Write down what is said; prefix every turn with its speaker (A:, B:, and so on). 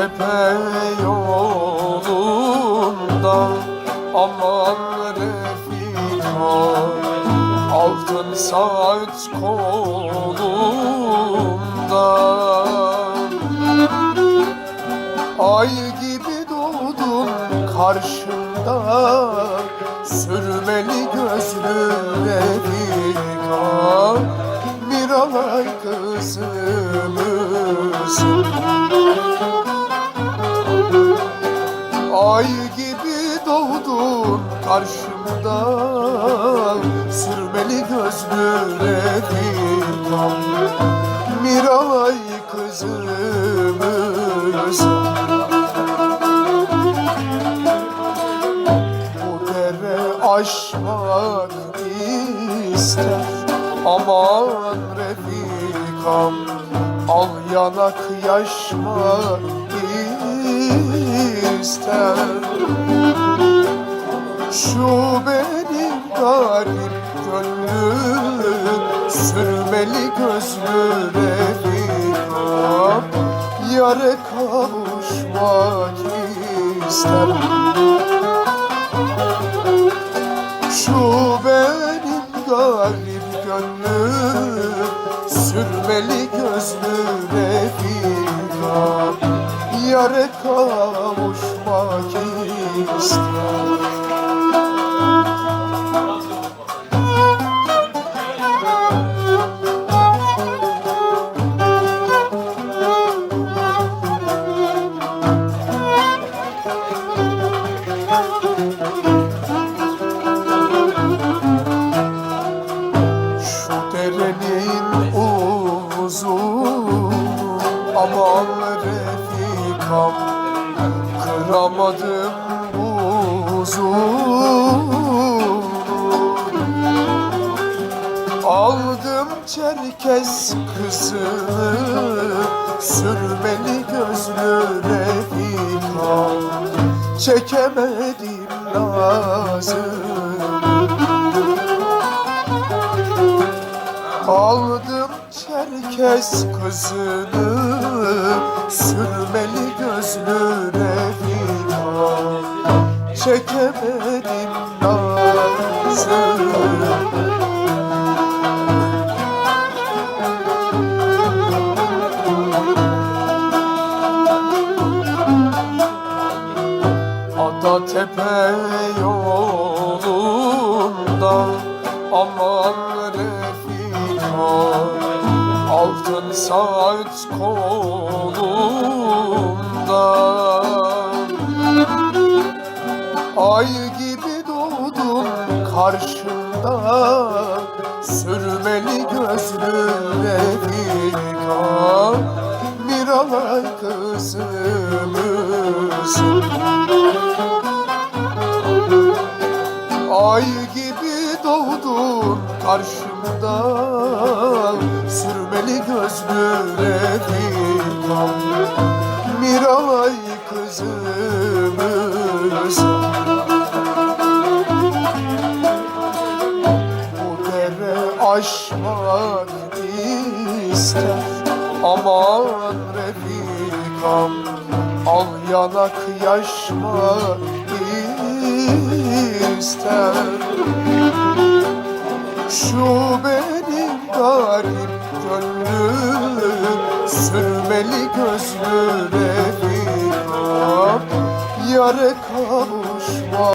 A: Tepe yolunda aman refika Altın saat kol karşımda Sürmeli gözlü Refika Miralay kızımızın Ay gibi doğdun karşımda Sürmeli gözlü Refika Miralay kızımız aşmak ister Aman Refikam. Al yanak yaşmak ister Şu benim garip gönlüm Sürmeli gözlü Refikam. Yare kavuşmak ister Gözlü Refika Yare kavuşmak ister Refikam Kıramadım buzun Aldım Çerkes kızını Sürmeli gözlü Refikam Çekemedim nazını Aldım Çerkes kızını Sürmeli gözlü Refika Çekemedim nazını Ada tepe yolunda aman saat kolunda Ay gibi doğdun karşımda Sürmeli gözlü Refika Miralay kızımızın Ay gibi doğdun karşımda. Sürmeli gözlü Refika Miralay kızımız. Bu dere aşmak ister Aman Refikam. Al yanak yaşmak ister Şu benim garip gönlüm Sürmeli gözlü Refikam Yare